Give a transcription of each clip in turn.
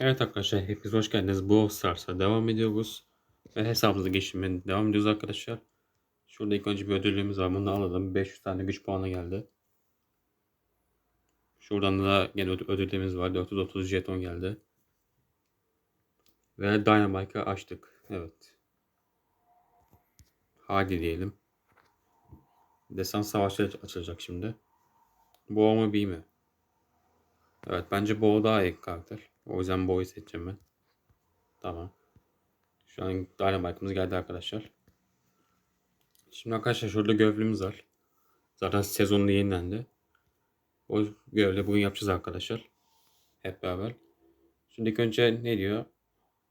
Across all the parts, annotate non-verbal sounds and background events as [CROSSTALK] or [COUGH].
Evet arkadaşlar hepiniz hoş geldiniz. Bu Stars'a devam ediyoruz. Ve hesabımızı geçirmeye devam ediyoruz arkadaşlar. Şurada ilk önce bir ödülümüz var. Bunu alalım. 500 tane güç puanı geldi. Şuradan da öd- ödülümüz var. 430 jeton geldi. Ve Dynamite'ı açtık. Evet. Hadi diyelim. Desan savaşı aç- açılacak şimdi. Boğa mı Bee mi? Evet bence Boğa daha iyi karakter. O yüzden Boğa'yı seçeceğim ben. Tamam. Şu an Dynamite'ımız geldi arkadaşlar. Şimdi arkadaşlar şurada görevimiz var. Zaten sezonda yenilendi. O görevle bugün yapacağız arkadaşlar. Hep beraber. Şimdi ilk önce ne diyor?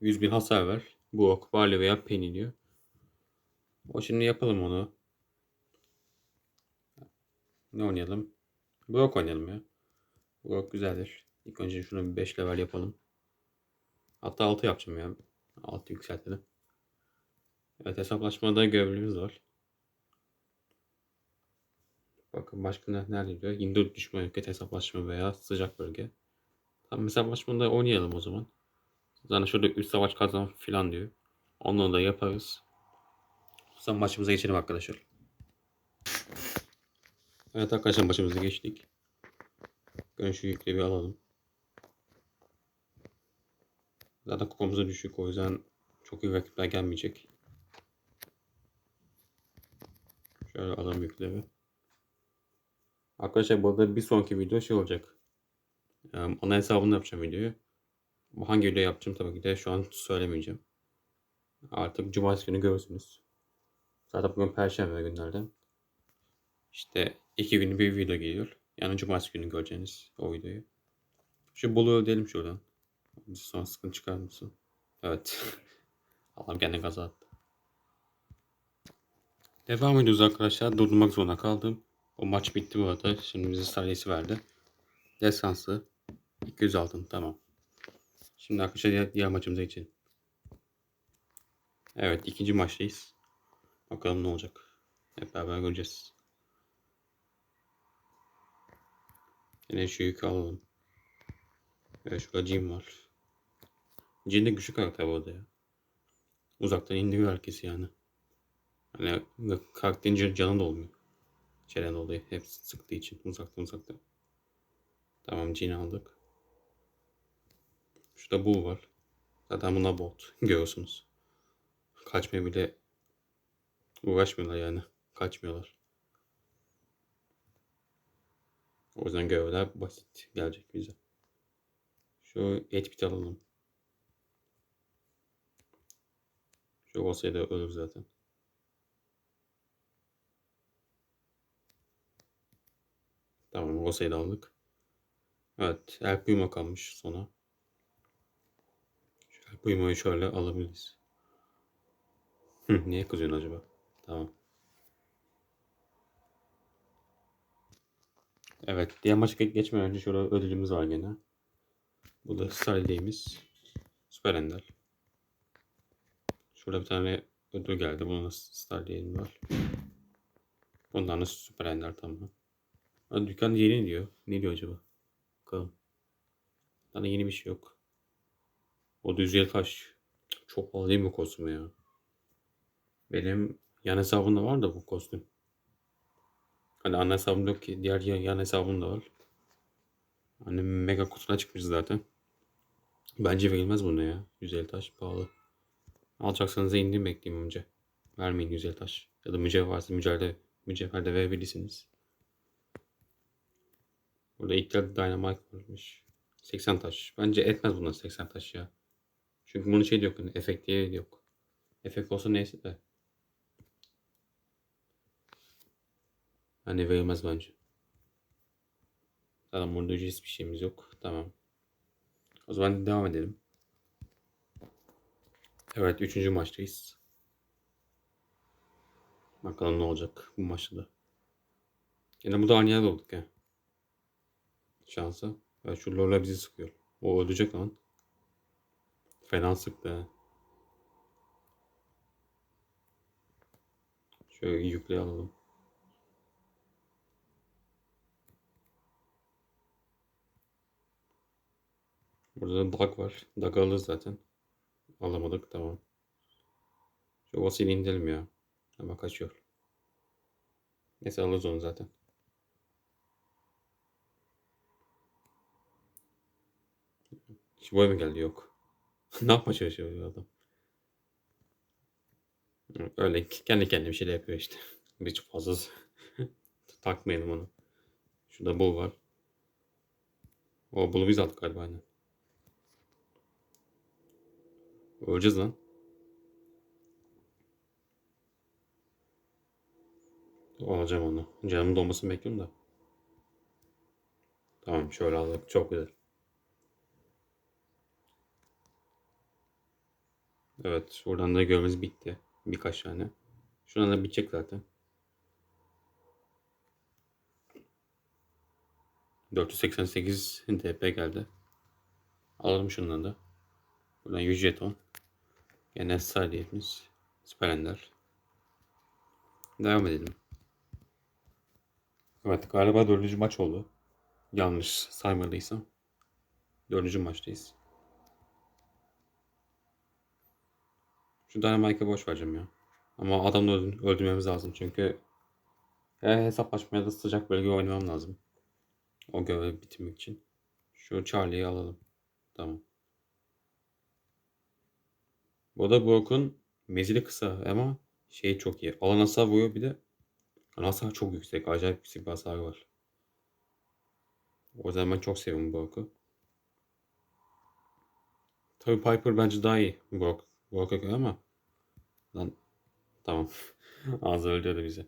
100 bin hasar ver. Bu ok, Barley veya Penny diyor. O şimdi yapalım onu. Ne oynayalım? Brock oynayalım ya. Brock güzeldir. İlk önce şunu bir 5 level yapalım. Hatta 6 yapacağım ya. 6 yükseltelim. Evet hesaplaşmada görevimiz var. Bakın başka ne- nerede diyor? Hindu düşman ülke hesaplaşma veya sıcak bölge. Tamam hesaplaşmada oynayalım o zaman. Zaten şurada üst savaş kazan filan diyor. Onları da yaparız. Sonra maçımıza geçelim arkadaşlar. Evet arkadaşlar maçımıza geçtik. Şu yükleri bir alalım. Zaten kupamız da düşük o yüzden çok iyi rakipler gelmeyecek. Şöyle alalım yükleri. Arkadaşlar bu arada bir sonraki video şey olacak. Yani ana hesabını yapacağım videoyu. Hangi video yapacağım tabii ki de şu an söylemeyeceğim. Artık cumartesi günü görürsünüz. Zaten bugün perşembe günlerden. İşte iki günü bir video geliyor. Yani cumartesi günü göreceğiniz o videoyu. Şu bulu ödeyelim şuradan. Sonra sıkıntı çıkar mısın? Evet. [LAUGHS] Allah'ım kendine gaza attı. Devam ediyoruz arkadaşlar. Durdurmak zorunda kaldım. O maç bitti bu arada. Şimdi bize sayısı verdi. Desansı 200 altın tamam. Şimdi arkadaşlar diğer, diğer maçımıza geçelim. Evet ikinci maçtayız. Bakalım ne olacak. Hep beraber göreceğiz. Yine şu yükü alalım. Evet şurada Jin var. Jin de güçlü karakter bu arada ya. Uzaktan indiriyor herkesi yani. Hani karakterin can- canı da olmuyor. Çelen oluyor. Hep sıktığı için. Uzaktan uzaktan. Tamam Jin aldık. Şurada bu var. Zaten buna bot. [LAUGHS] Görüyorsunuz. Kaçmaya bile uğraşmıyorlar yani. Kaçmıyorlar. O yüzden görevler basit gelecek bize. Şu et bit alalım. Şu olsaydı ölür zaten. Tamam olsaydı aldık. Evet. El Primo kalmış sona. Şu El Primo'yu şöyle alabiliriz. Hı, Niye kızıyorsun acaba? Tamam. Evet. Diğer maça ge- geçmeden önce şurada ödülümüz var gene. Bu da Hediyemiz. Süper Ender. Şurada bir tane ödül geldi. Bunun da Star Hediyemiz var. Bundan da Süper Ender tamam. Ha, dükkan yeni diyor. Ne diyor acaba? Bakalım. Bana yeni bir şey yok. O düzgün taş. Çok pahalı değil mi kostüm ya? Benim yan hesabımda var da bu kostüm. Hani ana hesabımda yok ki. Diğer yan hesabımda var. Hani mega kutuna çıkmış zaten. Bence verilmez buna ya. 150 taş pahalı. Alacaksanız da indirim bekleyin önce. Vermeyin 150 taş. Ya da mücevher varsa mücevher, mücevher de verebilirsiniz. Burada kez Dynamite varmış. 80 taş. Bence etmez bundan 80 taş ya. Çünkü bunun şey yok. Hani efekt yok. Efekt olsa neyse de. Hani verilmez bence. Zaten burada ücretsiz bir şeyimiz yok. Tamam. O zaman devam edelim. Evet, üçüncü maçtayız. Bakalım ne olacak bu maçta da. Yine bu da aynı yerde olduk ya. Şansa. Evet, şu Lola bizi sıkıyor. O ölecek lan. Fena sıktı. Şöyle yükle alalım. Burada da Dag var. Dag alırız zaten. Alamadık tamam. Şu Vasili indirelim ya. Ama kaçıyor. Neyse alırız onu zaten. Şiboya mı geldi? Yok. [LAUGHS] ne yapmaya çalışıyor adam? Öyle kendi kendine bir şeyler yapıyor işte. [LAUGHS] Hiç fazla [LAUGHS] takmayalım onu. Şurada bul var. O bulu biz aldık galiba aynen. Öleceğiz lan. Alacağım onu. Canımın donmasını bekliyorum da. Tamam şöyle aldık. Çok güzel. Evet buradan da görmemiz bitti. Birkaç tane. Şuradan da bitecek zaten. 488 DP geldi. Alalım şundan da. Buradan 100 jeton. Gene sadiyetimiz. Spelender. Devam edelim. Evet galiba dördüncü maç oldu. Yanlış saymadıysam. Dördüncü maçtayız. Şu Dynamite'ı boş vereceğim ya. Ama adamı öldür- öldürmemiz lazım çünkü e, hesaplaşmaya da sıcak bölge oynamam lazım. O görevi bitirmek için. Şu Charlie'yi alalım. Tamam. Bu da Brock'un mezili kısa ama şey çok iyi. Alan hasar vuruyor bir de alan hasar çok yüksek. Acayip yüksek bir hasarı var. O yüzden ben çok seviyorum Brock'u. Tabii Piper bence daha iyi Brock, Brock'a göre ama lan tamam. [LAUGHS] Az öldürdü bizi.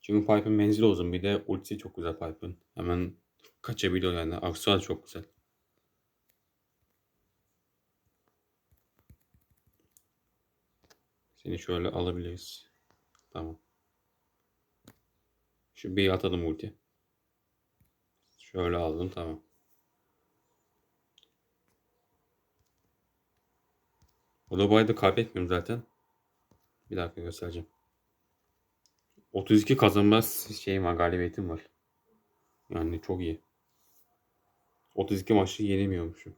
Çünkü Piper'ın menzili uzun. Bir de ultisi çok güzel Piper'ın. Hemen kaçabiliyor yani. Aksuar çok güzel. Seni şöyle alabiliriz. Tamam. Şu bir atalım ulti. Şöyle aldım tamam. O da kaybetmiyorum zaten. Bir dakika göstereceğim. 32 kazanmaz şeyim var, galibiyetim var. Yani çok iyi. 32 maçı yenemiyormuşum.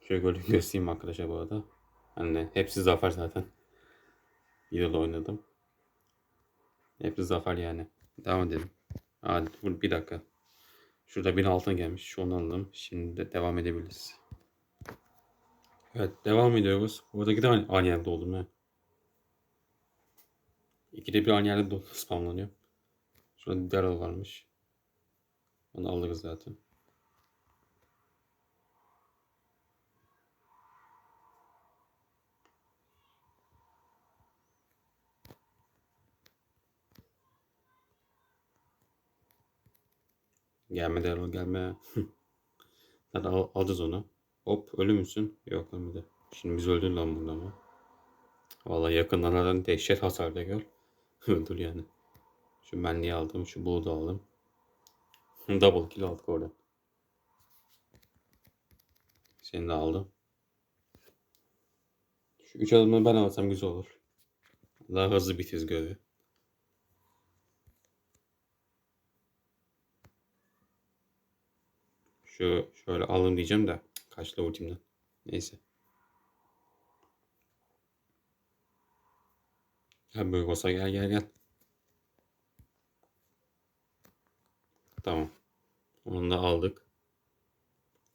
Şöyle göstereyim arkadaşlar bu arada. Hani hepsi zafer zaten. Bir yıl oynadım. Hepsi zafer yani. Devam edelim. Hadi dur bir dakika. Şurada bir altın gelmiş. Onu alalım. Şimdi de devam edebiliriz. Evet devam ediyoruz. Buradaki de aynı, aynı yerde oldum ya. İkide bir aynı yerde [LAUGHS] spamlanıyor. Şurada Daryl varmış. Onu alırız zaten. Gelme Daryl gelme. Hadi al, alacağız onu. Hop ölü müsün? Yok ölmedi. Şimdi biz öldün lan burada ama. Vallahi yakından zaten dehşet hasar da gör. [LAUGHS] Öldür yani. Şu benliği aldım. Şu bulu da aldım. [LAUGHS] Double kill aldık orada. Seni de aldım. Şu üç adımı ben alsam güzel olur. Daha hızlı bitiririz görevi. Şu şöyle alın diyeceğim de kaçtı ultimden. Neyse. Gel olsa gel gel gel. Tamam. Onu da aldık.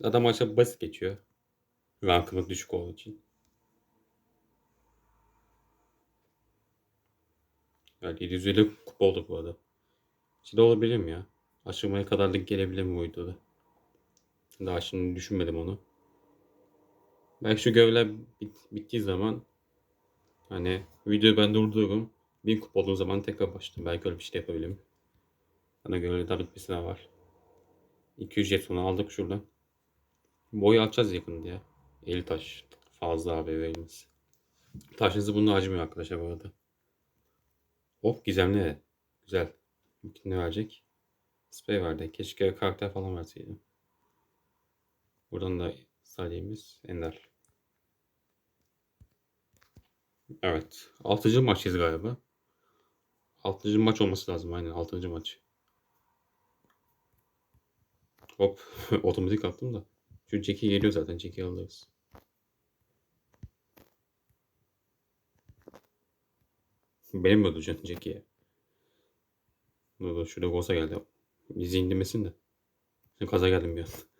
Zaten maça basit geçiyor. Rankımız düşük olduğu için. Yani 750 kupa olduk bu arada. Şey de olabilir mi ya? Aşamaya kadar da gelebilir mi bu videoda? Daha şimdi düşünmedim onu. Belki şu görevler bit, bittiği zaman hani videoyu ben durdururum. 1000 kupa olduğum zaman tekrar başlarım. Belki öyle bir şey de yapabilirim. Bana göre daha bitmesine var. 200 jetonu aldık şuradan. Boyu atacağız yakında ya. 50 taş. Fazla abi veriniz. Taşınızı bununla acımıyor arkadaşlar bu arada. Hop gizemli. Güzel. Ne verecek? Spray verdi. Keşke karakter falan verseydi. Buradan da saliyemiz Ender. Evet. 6. maçıyız galiba. 6. maç olması lazım aynen 6. maç. Hop [LAUGHS] otomatik attım da. Şu Jack'i geliyor zaten. Jack'i alırız. Benim mi öldüreceksin Jack'i? Dur dur şurada Gosa geldi. Bizi indirmesin de. Kaza geldim bir an.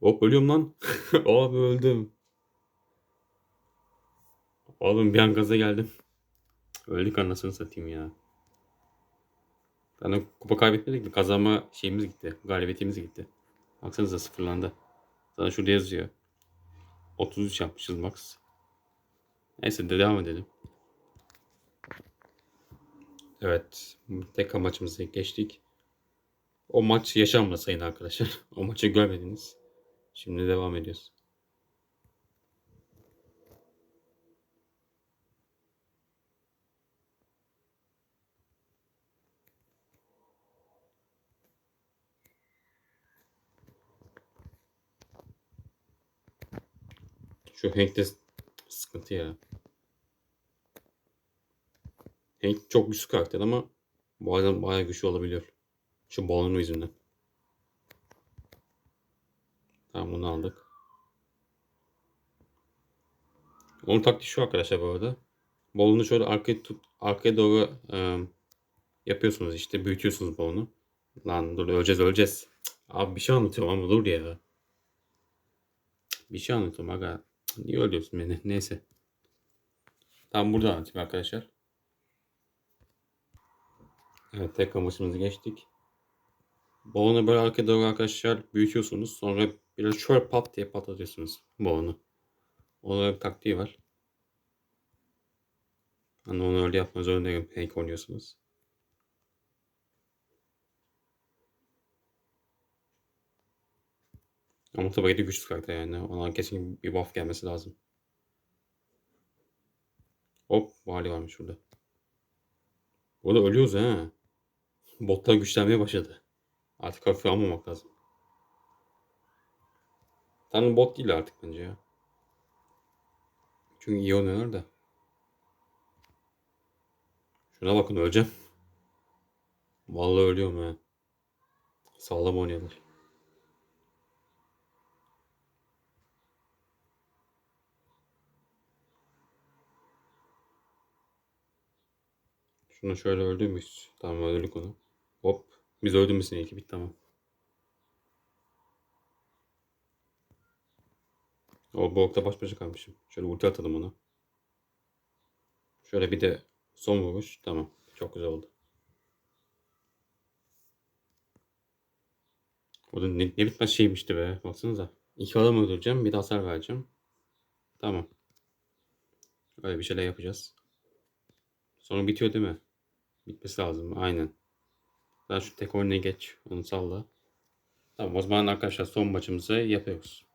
Hop ölüyorum lan. [LAUGHS] Abi öldüm. Oğlum bir an gaza geldim. Öldük anasını satayım ya. Yani kupa kaybetmedik de kazanma şeyimiz gitti. Galibiyetimiz gitti. Baksanıza sıfırlandı. Zaten şurada yazıyor. 33 yapmışız max. Neyse de devam edelim. Evet. Tek maçımıza geçtik. O maç yaşanmadı sayın arkadaşlar. [LAUGHS] O maçı görmediniz. Şimdi devam ediyoruz. Şu Hank'te sıkıntı ya. Hank çok güçlü karakter ama bazen bayağı güçlü olabiliyor. Şu balonu yüzünden. Tamam bunu aldık. Onun taktiği şu arkadaşlar bu arada. Balonu şöyle arkaya tut, arkaya doğru e, yapıyorsunuz işte büyütüyorsunuz balonu. Lan dur öleceğiz öleceğiz. Cık, Abi bir şey anlatıyorum ama dur ya. Bir şey anlatıyorum aga. Niye öldürüyorsun beni? [LAUGHS] Neyse. Tam burada anlatayım arkadaşlar. Evet tek amaçımızı geçtik. Balonu böyle arkaya doğru arkadaşlar büyütüyorsunuz. Sonra biraz şöyle pat diye patlatıyorsunuz balonu. Bir taktiği var. Hani onu öyle yapmanız zorundayım. Hank oynuyorsunuz. Ama tabii ki güçlü karakter yani. Ona kesin bir buff gelmesi lazım. Hop vali varmış burada. Burada ölüyoruz ha. Botlar güçlenmeye başladı. Artık hafife almamak lazım. Tanrı bot değil artık bence ya. Çünkü iyi oynuyorlar da. Şuna bakın öleceğim. Vallahi ölüyorum ya. Sağlam oynuyorlar. Şunu şöyle öldürmüş. Tamam öldürdük onu. Hop. Biz öldürmüşsün ilk bit tamam. O Borg'da baş başa kalmışım. Şöyle ulti atalım ona. Şöyle bir de son vuruş. Tamam. Çok güzel oldu. O da ne, ne bitmez şeymişti be. Baksanıza. İki adam öldüreceğim. Bir de hasar vereceğim. Tamam. Öyle bir şeyler yapacağız. Sonra bitiyor değil mi? Bitmesi lazım. Aynen. Sen şu tek oyuna geç. Onu salla. Tamam o zaman arkadaşlar son maçımızı yapıyoruz.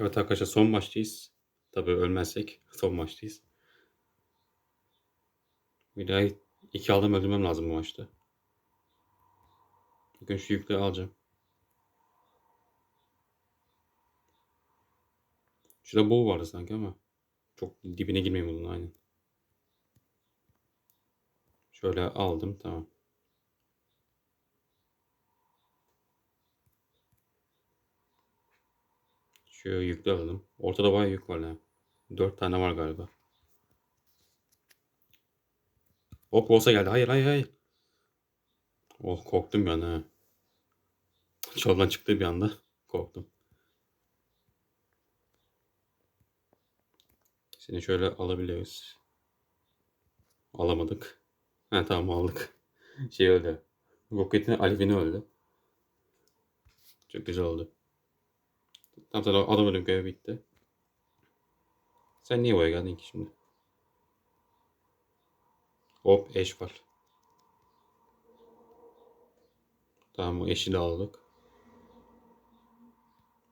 Evet arkadaşlar son maçtayız. Tabii ölmezsek son maçtayız. Daha iki adam öldürmem lazım bu maçta. Bugün şu yükleri alacağım. Şurada boğu vardı sanki ama. Çok dibine girmeyeyim bunun aynen. Şöyle aldım tamam. Şu yükle alalım. Ortada bayağı yük var ha. Dört tane var galiba. Hop olsa geldi. Hayır hayır hayır. Oh korktum ben ha. Çoldan çıktı bir anda. Korktum. Seni şöyle alabiliyoruz. Alamadık. Ha tamam aldık. Şey öldü. Roketin alevini öldü. Çok güzel oldu. Tam sana adam ölüm görevi bitti. Sen niye buraya geldin ki şimdi? Hop eş var. Tamam o eşi de aldık.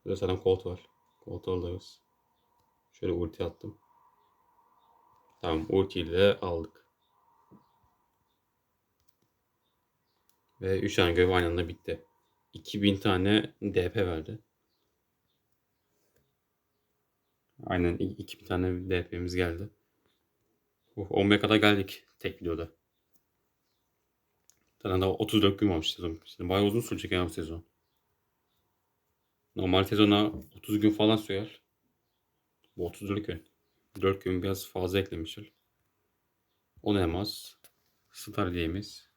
Burada zaten kolt var. Kolt alırız. Şöyle ulti attım. Tamam ulti ile aldık. Ve 3 tane görev aynı anda bitti. 2000 tane DP verdi. Aynen 2000 tane DP'miz geldi. Uh, 10'a kadar geldik tek videoda. Zaten daha 34 gün varmış sezon. Şimdi bayağı uzun sürecek yani sezon. Normal sezona 30 gün falan sürer. Bu 34 gün. 4 gün biraz fazla eklemişler. 10 elmas. Star hediyemiz.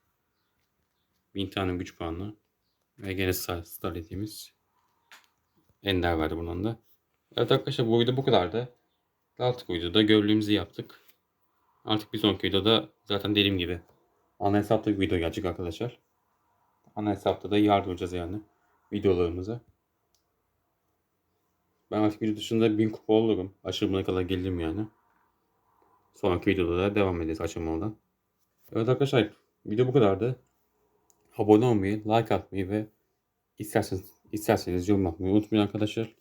1000 tane güç puanı. Ve gene star hediyemiz. Ender verdi bundan da. Evet arkadaşlar bu video bu kadardı. Artık videoda gördüğümüzü yaptık. Artık bir sonraki videoda zaten dediğim gibi ana hesapta bir video gelecek arkadaşlar. Ana hesapta da yardımcıyız yani videolarımıza. Ben artık video dışında 1000 kupa olurum. Aşırımına kadar gelirim yani. Sonraki videoda da devam edeceğiz aşamadan. Evet arkadaşlar video bu kadardı. Abone olmayı, like atmayı ve isterseniz, isterseniz yorum yapmayı unutmayın arkadaşlar.